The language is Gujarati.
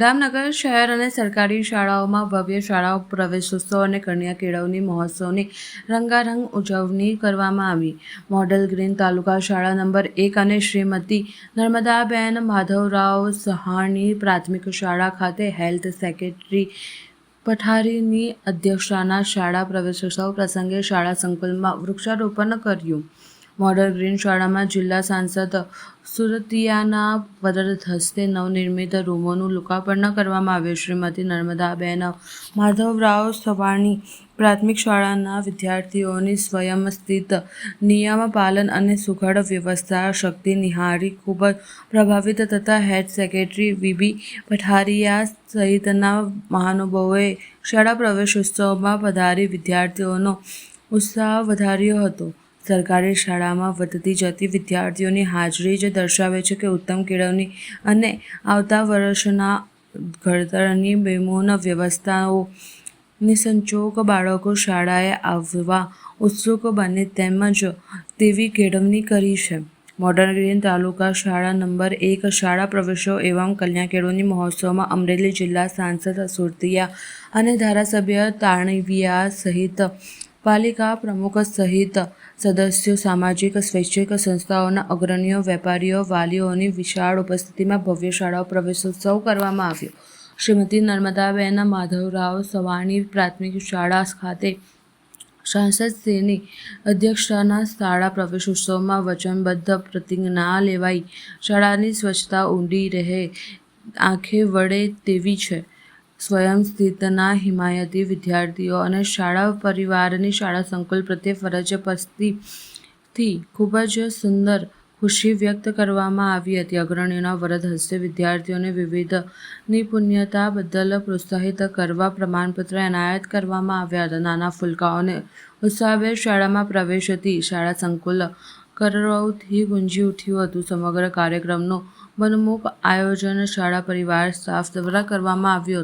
દામનગર શહેર અને સરકારી શાળાઓમાં ભવ્ય શાળાઓ, પ્રવેશોત્સવ અને કન્યા કેળવણી મહોત્સવની રંગારંગ ઉજવણી કરવામાં આવી. મોડલ ગ્રીન તાલુકા શાળા નંબર એક અને શ્રીમતી નર્મદાબેન માધવરાવ સહાણી પ્રાથમિક શાળા ખાતે હેલ્થ સેક્રેટરી પઠારીની અધ્યક્ષતાના શાળા પ્રવેશોત્સવ પ્રસંગે શાળા સંકુલમાં વૃક્ષારોપણ કર્યું. મોડલ ગ્રીન શાળામાં જિલ્લા સાંસદ સુરતિયાના વરદ હસ્તે નવનિર્મિત રૂમોનું લોકાર્પણ કરવામાં આવ્યું. શ્રીમતી નર્મદાબેન માધવરાવ સવાણી પ્રાથમિક શાળાના વિદ્યાર્થીઓની સ્વયંસ્થિત નિયમ પાલન અને સુઘડ વ્યવસ્થા શક્તિ નિહાળી ખૂબ જ પ્રભાવિત તથા હેડ સેક્રેટરી વીબી પઠારિયા સહિતના મહાનુભાવોએ શાળા પ્રવેશોત્સવમાં પધારી વિદ્યાર્થીઓનો ઉત્સાહ વધાર્યો હતો. સરકારી શાળામાં વધતી જતી વિદ્યાર્થીઓની હાજરી જ દર્શાવે છે કે ઉત્તમ કેળવણી અને આવતા વર્ષના ઘડતરની બેમોના વ્યવસ્થાઓ સંજોગ બાળકો શાળાએ આવવા ઉત્સુક બને તેમજ તેવી કેળવણી કરી છે. મોડર્ન ગ્રીન તાલુકા શાળા નંબર એક શાળા પ્રવેશો એવમ કલ્યાણ કેળવણી મહોત્સવમાં અમરેલી જિલ્લા સાંસદ સુરતિયા અને ધારાસભ્ય તાણવિયા સહિત પાલિકા પ્રમુખ સહિત સદસ્યો, સામાજિક, સ્વૈચ્છિક સંસ્થાઓના અગ્રણીઓ, વેપારીઓ, વાલીઓની વિશાળ ઉપસ્થિતિમાં ભવ્ય શાળાઓ પ્રવેશોત્સવ કરવામાં આવ્યો. શ્રીમતી નર્મદાબેન માધવરાવ સવાણી પ્રાથમિક શાળા ખાતે સાંસદશ્રીની અધ્યક્ષતાના શાળા પ્રવેશોત્સવમાં વચનબદ્ધ પ્રતિજ્ઞા લેવાઈ. શાળાની સ્વચ્છતા ઊંડી રહે, આંખે વળે તેવી છે. સ્વયંસ્થિતના હિમાયતી વિદ્યાર્થીઓ અને શાળા પરિવારની શાળા સંકુલ પ્રત્યે ફરજ પસ્તીથી ખૂબ જ સુંદર ખુશી વ્યક્ત કરવામાં આવી હતી. અગ્રણીઓના વરદ હસ્તે વિદ્યાર્થીઓને વિવિધ નિપુણ્યતા બદલ પ્રોત્સાહિત કરવા પ્રમાણપત્ર એનાયત કરવામાં આવ્યા હતા. નાના ફુલકાઓને ઉત્સાહભેર શાળામાં પ્રવેશ હતી. શાળા સંકુલ કરવથી ગુંજી ઉઠ્યું હતું. સમગ્ર કાર્યક્રમનું મનમુખ આયોજન શાળા પરિવાર, સ્ટાફ દ્વારા કરવામાં આવ્યું